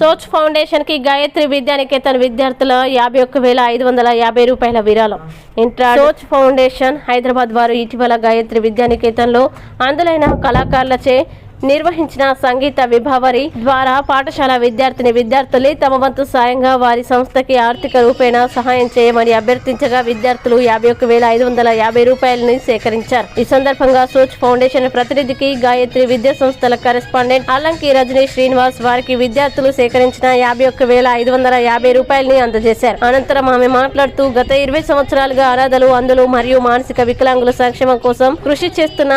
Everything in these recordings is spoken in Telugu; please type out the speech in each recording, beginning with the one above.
సోచ్ ఫౌండేషన్కి గాయత్రి విద్యానికేతన్ విద్యార్థుల యాభై ఒక్క వేల ఐదు వందల యాభై రూపాయల విరాళం. ఇంట్రా సోచ్ ఫౌండేషన్ హైదరాబాద్ వారు ఇటీవల గాయత్రి విద్యానికేతన్లో అందులైన కళాకారులచే నిర్వహించిన సంగీత విభావరి ద్వారా పాఠశాల విద్యార్థిని విద్యార్థులు తమ వంతు సాయంగా వారి సంస్థకి ఆర్థిక రూపేణ సహాయం చేయమని అభ్యర్థించగా విద్యార్థులు యాభై ఒక వేల ఐదు వందల యాభై రూపాయలని సేకరించారు. ఈ సందర్భంగా సోచ్ ఫౌండేషన్ ప్రతినిధికి గాయత్రి విద్యా సంస్థల కరెస్పాండెంట్ అల్లంకి రజనీ శ్రీనివాస్ వారికి విద్యార్థులు సేకరించిన యాభై ఒక్క వేల ఐదు వందల యాభై రూపాయలని అందజేశారు. అనంతరం ఆమె మాట్లాడుతూ గత ఇరవై సంవత్సరాలుగా అనాథలు అందులు మరియు మానసిక వికలాంగుల సంక్షేమం కోసం కృషి చేస్తున్న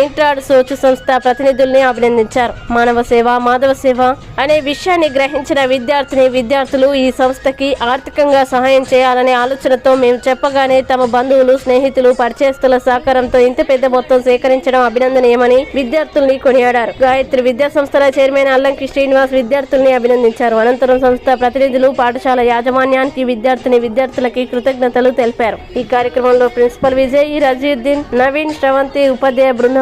ఇంట్రాడ్ సోచు సంస్థ ప్రతినిధుల్ని అభినందించారు. మానవ సేవ మాధవ సేవ అనే విషయాన్ని గ్రహించిన విద్యార్థిని విద్యార్థులు ఈ సంస్థకి ఆర్థికంగా సహాయం చేయాలనే ఆలోచనతో మేము చెప్పగానే తమ బంధువులు స్నేహితులు పరిచయస్తుల సహకారంతో ఇంత పెద్ద మొత్తం సేకరించడం అభినందనీయమని విద్యార్థుల్ని కొనియాడారు. గాయత్రి విద్యా సంస్థల చైర్మన్ అల్లంకి శ్రీనివాస్ విద్యార్థుల్ని అభినందించారు. అనంతరం సంస్థ ప్రతినిధులు పాఠశాల యాజమాన్యానికి విద్యార్థిని విద్యార్థులకి కృతజ్ఞతలు తెలిపారు. ఈ కార్యక్రమంలో ప్రిన్సిపల్ విజయ్ రజీద్దీన్ నవీన్ శ్రవంతి ఉపాధ్యాయ బృందం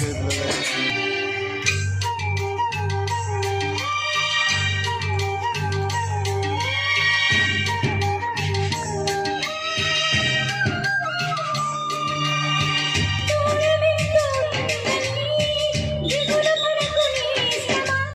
could relate to.